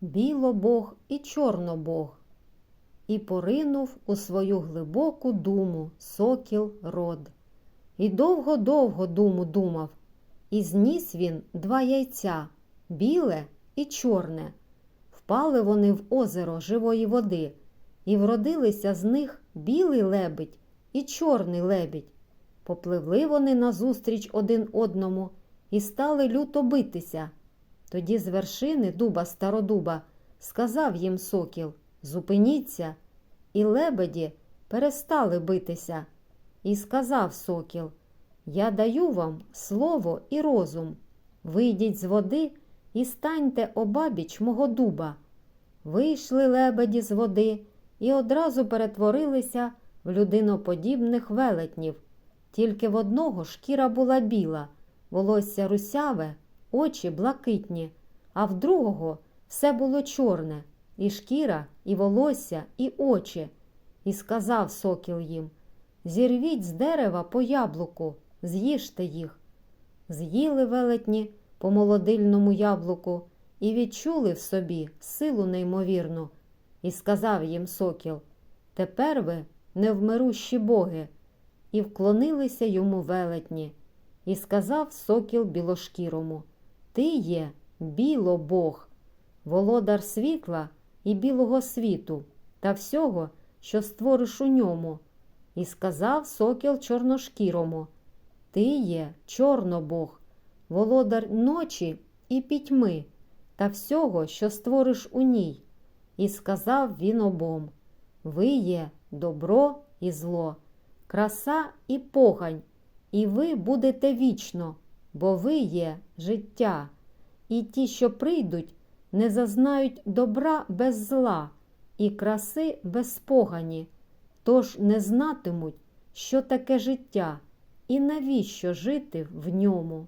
білобог і чорнобог. І поринув у свою глибоку думу сокіл род. І довго-довго думу думав, і зніс він два яйця біле і чорне. Впали вони в озеро живої води, і вродилися з них білий лебедь і чорний лебідь. Попливли вони назустріч один одному і стали люто битися. Тоді з вершини дуба стародуба сказав їм сокіл Зупиніться, і лебеді перестали битися. І сказав сокіл Я даю вам слово і розум. Вийдіть з води і станьте обабіч мого дуба. Вийшли лебеді з води і одразу перетворилися в людиноподібних велетнів. Тільки в одного шкіра була біла, волосся русяве, очі блакитні, а в другого все було чорне, і шкіра, і волосся, і очі. І сказав сокіл їм Зірвіть з дерева по яблуку, з'їжте їх. З'їли велетні по молодильному яблуку і відчули в собі силу неймовірну. І сказав їм сокіл Тепер ви невмирущі боги. І вклонилися йому велетні. І сказав сокіл білошкірому Ти є білобог, володар світла і білого світу та всього, що створиш у ньому. І сказав сокіл чорношкірому Ти є чорнобог, володар ночі і пітьми та всього, що створиш у ній. І сказав він обом Ви є добро і зло, краса і погань, і ви будете вічно, бо ви є життя, і ті, що прийдуть, не зазнають добра без зла і краси без погані, тож не знатимуть, що таке життя і навіщо жити в ньому.